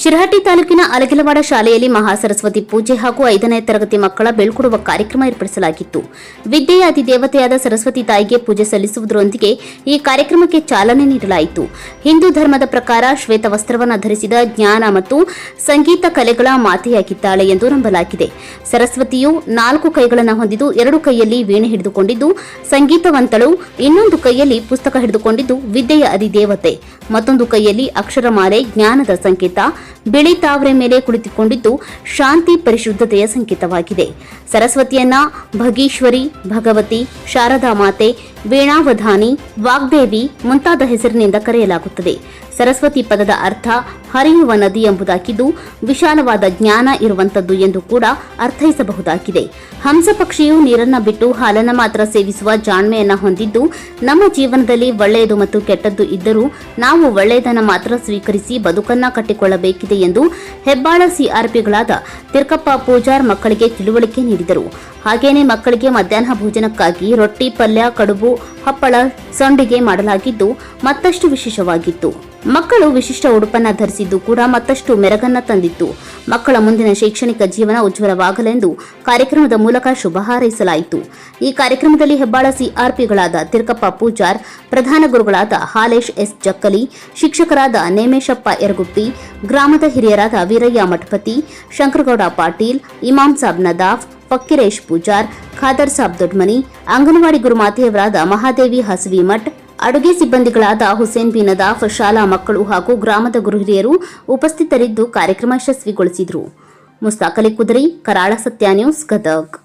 ಶಿರಹಟ್ಟಿ ತಾಲೂಕಿನ ಅಲಗಿಲವಾಡ ಶಾಲೆಯಲ್ಲಿ ಮಹಾಸರಸ್ವತಿ ಪೂಜೆ ಹಾಗೂ ಐದನೇ ತರಗತಿ ಮಕ್ಕಳ ಬೀಳ್ಕೊಡುವ ಕಾರ್ಯಕ್ರಮ ಏರ್ಪಡಿಸಲಾಗಿತ್ತು. ವಿದ್ಯೆಯ ಅತಿದೇವತೆಯಾದ ಸರಸ್ವತಿ ತಾಯಿಗೆ ಪೂಜೆ ಸಲ್ಲಿಸುವುದರೊಂದಿಗೆ ಈ ಕಾರ್ಯಕ್ರಮಕ್ಕೆ ಚಾಲನೆ ನೀಡಲಾಯಿತು. ಹಿಂದೂ ಧರ್ಮದ ಪ್ರಕಾರ ಶ್ವೇತ ವಸ್ತ್ರವನ್ನು ಧರಿಸಿದ ಜ್ಞಾನ ಮತ್ತು ಸಂಗೀತ ಕಲೆಗಳ ಮಾತೆಯಾಗಿದ್ದಾಳೆ ಎಂದು ನಂಬಲಾಗಿದೆ. ಸರಸ್ವತಿಯು ನಾಲ್ಕು ಕೈಗಳನ್ನು ಹೊಂದಿದ್ದು ಎರಡು ಕೈಯಲ್ಲಿ ವೀಣೆ ಹಿಡಿದುಕೊಂಡಿದ್ದು, ಸಂಗೀತವಂತಳು ಇನ್ನೊಂದು ಕೈಯಲ್ಲಿ ಪುಸ್ತಕ ಹಿಡಿದುಕೊಂಡಿದ್ದು ವಿದ್ಯೆಯ ಅಧಿದೇವತೆ ಮತ್ತೊಂದು ಕೈಯಲ್ಲಿ ಅಕ್ಷರಮಾಲೆ, ಜ್ಞಾನದ ಸಂಕೇತ ಬಿಳಿ ತಾವರೆ ಮೇಲೆ ಕುಳಿತುಕೊಂಡಿದ್ದು ಶಾಂತಿ ಪರಿಶುದ್ಧತೆಯ ಸಂಕೇತವಾಗಿದೆ. ಸರಸ್ವತಿಯನ್ನ ಭಗೀಶ್ವರಿ ಭಗವತಿ ಶಾರದಾ ಮಾತೆ ವೀಣಾವಧಾನಿ, ವಾಗ್ದೇವಿ ಮುಂತಾದ ಹೆಸರಿನಿಂದ ಕರೆಯಲಾಗುತ್ತದೆ. ಸರಸ್ವತಿ ಪದದ ಅರ್ಥ ಹರಿಯುವ ನದಿ ಎಂಬುದಾಗಿದ್ದು, ವಿಶಾಲವಾದ ಜ್ಞಾನ ಇರುವಂತದ್ದು ಎಂದು ಕೂಡ ಅರ್ಥೈಸಬಹುದಾಗಿದೆ. ಹಂಸ ಪಕ್ಷಿಯು ನೀರನ್ನ ಬಿಟ್ಟು ಹಾಲನ್ನ ಮಾತ್ರ ಸೇವಿಸುವ ಜಾಣ್ಮೆಯನ್ನ ಹೊಂದಿದ್ದು, ನಮ್ಮ ಜೀವನದಲ್ಲಿ ಒಳ್ಳೆಯದು ಮತ್ತು ಕೆಟ್ಟದ್ದು ಇದ್ದರೂ ನಾವು ಒಳ್ಳೆಯದನ್ನ ಮಾತ್ರ ಸ್ವೀಕರಿಸಿ ಬದುಕನ್ನ ಕಟ್ಟಿಕೊಳ್ಳಬೇಕಿದೆ ಎಂದು ಹೆಬ್ಬಾಳ ಸಿಆರ್ಪಿಗಳಾದ ತಿರ್ಕಪ್ಪ ಪೂಜಾರ್ ಮಕ್ಕಳಿಗೆ ತಿಳುವಳಿಕೆ ನೀಡಿದರು. ಹಾಗೇನೆ ಮಕ್ಕಳಿಗೆ ಮಧ್ಯಾಹ್ನ ಭೋಜನಕ್ಕಾಗಿ ರೊಟ್ಟಿ, ಪಲ್ಯ, ಕಡುಬು ಹಪ್ಪಳ ಸಂಡಿಗೆ ಮಾಡಲಾಗಿದ್ದು ಮತ್ತಷ್ಟು ವಿಶೇಷವಾಗಿತ್ತು. ಮಕ್ಕಳು ವಿಶಿಷ್ಟ ಉಡುಪನ್ನ ಧರಿಸಿದ್ದು ಕೂಡ ಮತ್ತಷ್ಟು ಮೆರಗನ್ನ ತಂದಿತ್ತು. ಮಕ್ಕಳ ಮುಂದಿನ ಶೈಕ್ಷಣಿಕ ಜೀವನ ಉಜ್ವಲವಾಗಲೆಂದು ಕಾರ್ಯಕ್ರಮದ ಮೂಲಕ ಶುಭ ಹಾರೈಸಲಾಯಿತು. ಈ ಕಾರ್ಯಕ್ರಮದಲ್ಲಿ ಹೆಬ್ಬಾಳ ಸಿಆರ್ಪಿಗಳಾದ ತಿರ್ಕಪ್ಪ ಪೂಜಾರ್, ಪ್ರಧಾನ ಗುರುಗಳಾದ ಹಾಲೇಶ್ ಎಸ್ ಜಕ್ಕಲಿ, ಶಿಕ್ಷಕರಾದ ನೇಮೇಶಪ್ಪ ಎರಗುಪ್ಪಿ ಗ್ರಾಮದ ಹಿರಿಯರಾದ ವೀರಯ್ಯ ಮಠಪತಿ, ಶಂಕರಗೌಡ ಪಾಟೀಲ್, ಇಮಾಮ್ ಸಾಬ್ ನದಾಫ್ ಫಕ್ಕೀರೇಶ್ ಪೂಜಾರ್, ಖಾದರ್ ಸಾಬ್ ದೊಡ್ಮನಿ, ಅಂಗನವಾಡಿ ಗುರುಮಾತೆಯವರಾದ ಮಹಾದೇವಿ ಹಸವಿ ಮಠ್, ಅಡುಗೆ ಸಿಬ್ಬಂದಿಗಳಾದ ಹುಸೇನ್ ಬಿ ನದಾಫ್, ಶಾಲಾ ಮಕ್ಕಳು ಹಾಗೂ ಗ್ರಾಮದ ಗುರುಹಿರಿಯರು ಉಪಸ್ಥಿತರಿದ್ದು ಕಾರ್ಯಕ್ರಮ ಯಶಸ್ವಿಗೊಳಿಸಿದರು. ಮುಸ್ತಾಕಲಿ ಕುದರಿ, ಕರಾಳ ಸತ್ಯ ನ್ಯೂಸ್, ಗದಗ್.